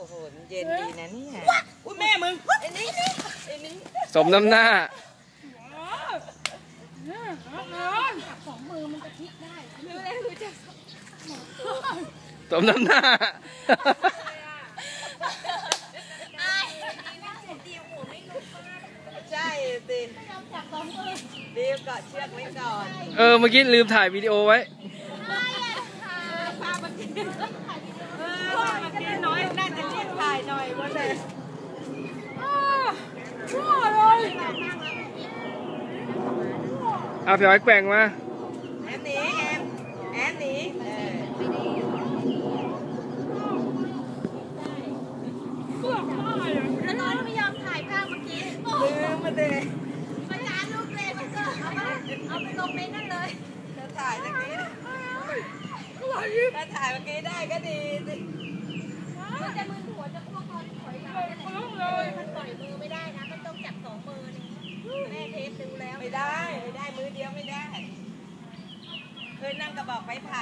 อ้โหเย็นดีนะเนี่ยอุ้ยแม่มึงไอ้นี่ไอ้นี่สมน้ำหน้าสองมือมันจะพลิกได้รู้แล้วรู้จักสมน้ำหน้าใช่สิจับสองมือดีเกาะเชือกไว้ก่อน เออเมื่อกี้ลืมถ่ายวิดีโอไว้พามากินเออพามากินน้อยน่าจะเรียกถ่ายหน่อยว่าเลย ชั่วเลย เอาพี่อ้อยแกว่งมาแอนหนีแอนแอนหนีเออแล้วน้อยไม่ยอมถ่ายภาพเมื่อกี้ลืมมาเลยประจานลูกเลยมันก็เอาไปเอาไปลงในนั่นเลยถ้าถ่ายเมื่อกี้ถ้าถ่ายเมื่อกี้ได้ก็ดีสิมันจะมือหัวจะพว ไม่ได้ ไม่ได้มือเดียวไม่ได้ เคยนั่งกระบอกไม้ไผ่